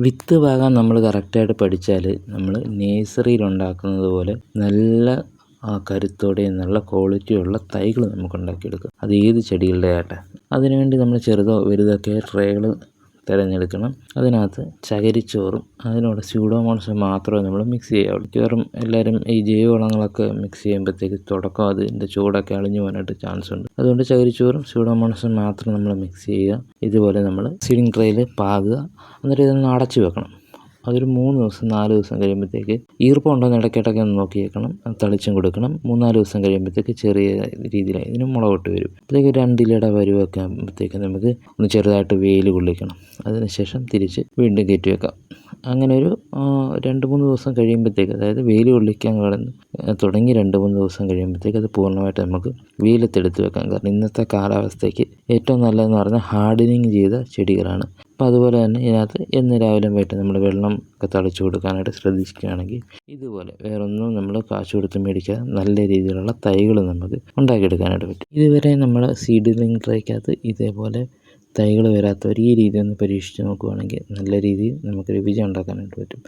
വിത്ത് പാകാൻ നമ്മൾ കറക്റ്റായിട്ട് പഠിച്ചാൽ നമ്മൾ നേഴ്സറിയിൽ ഉണ്ടാക്കുന്നത് പോലെ നല്ല ആ കരുത്തോടെയും നല്ല ക്വാളിറ്റിയുള്ള തൈകൾ നമുക്ക് ഉണ്ടാക്കിയെടുക്കാം അത് ഏത് ചെടികളുടെ ആട്ടെ അതിനുവേണ്ടി നമ്മൾ ചെറുതോ വലുതൊക്കെ ട്രേകൾ തിരഞ്ഞെടുക്കണം. അതിനകത്ത് ചകിരിച്ചോറും അതിനോട് സ്യൂഡോമോണസും മാത്രമേ നമ്മൾ മിക്സ് ചെയ്യാവുള്ളൂ. മിക്കവാറും എല്ലാവരും ഈ ജൈവവളങ്ങളൊക്കെ മിക്സ് ചെയ്യുമ്പോഴത്തേക്ക് തുടക്കം അതിന്റെ ചൂടൊക്കെ അളിഞ്ഞു പോകാനായിട്ട് ചാൻസ് ഉണ്ട്. അതുകൊണ്ട് ചകിരിച്ചോറും സ്യൂഡോമോണസും മാത്രം നമ്മൾ മിക്സ് ചെയ്യുക. ഇതുപോലെ നമ്മൾ സീഡിംഗ് ട്രേയിൽ പാകുക. എന്നിട്ട് ഇതൊന്ന് അടച്ചു വെക്കണം. അതൊരു മൂന്ന് ദിവസം നാല് ദിവസം കഴിയുമ്പോഴത്തേക്ക് ഈർപ്പം ഉണ്ടോ എന്ന് ഇടയ്ക്കിടയ്ക്ക് ഒന്ന് നോക്കിയേക്കണം. തളിച്ചും കൊടുക്കണം. മൂന്നാൽ ദിവസം കഴിയുമ്പോഴത്തേക്ക് ചെറിയ രീതിയിൽ ഇതിന് മുളകൊട്ട് വരും. അപ്പോഴത്തേക്ക് രണ്ടിലയുടെ വരുവൊക്കെ ആകുമ്പോഴത്തേക്ക് നമുക്ക് ഒന്ന് ചെറുതായിട്ട് വെയിൽ കൊള്ളിക്കണം. അതിനുശേഷം തിരിച്ച് വീണ്ടും കയറ്റി വെക്കാം. അങ്ങനെ ഒരു രണ്ട് മൂന്ന് ദിവസം കഴിയുമ്പോഴത്തേക്ക് അതായത് വെയിൽ കൊള്ളിക്കാൻ കിടന്ന് തുടങ്ങി രണ്ട് മൂന്ന് ദിവസം കഴിയുമ്പോഴത്തേക്ക് അത് പൂർണമായിട്ട് നമുക്ക് വെയിലത്തെടുത്ത് വെക്കാം. കാരണം ഇന്നത്തെ കാലാവസ്ഥയ്ക്ക് ഏറ്റവും നല്ലതെന്ന് പറഞ്ഞാൽ ഹാർഡനിങ് ചെയ്ത ചെടികളാണ്. അപ്പോൾ അതുപോലെ തന്നെ ഇതിനകത്ത് എന്ന് രാവിലെ വൈകിട്ട് നമ്മൾ വെള്ളം ഒക്കെ തളിച്ചു കൊടുക്കാനായിട്ട് ശ്രദ്ധിക്കുകയാണെങ്കിൽ ഇതുപോലെ വേറൊന്നും നമ്മൾ കാശ് കൊടുത്ത് മേടിക്കാതെ നല്ല രീതിയിലുള്ള തൈകൾ നമുക്ക് ഉണ്ടാക്കിയെടുക്കാനായിട്ട് പറ്റും. ഇതുവരെ നമ്മൾ സീഡ്ലിംഗ് ട്രൈക്കകത്ത് ഇതേപോലെ തൈകൾ വരാത്തവർ ഈ രീതി ഒന്ന് പരീക്ഷിച്ച് നോക്കുകയാണെങ്കിൽ നല്ല രീതിയിൽ നമുക്കൊരു വിജയം ഉണ്ടാക്കാനായിട്ട് പറ്റും.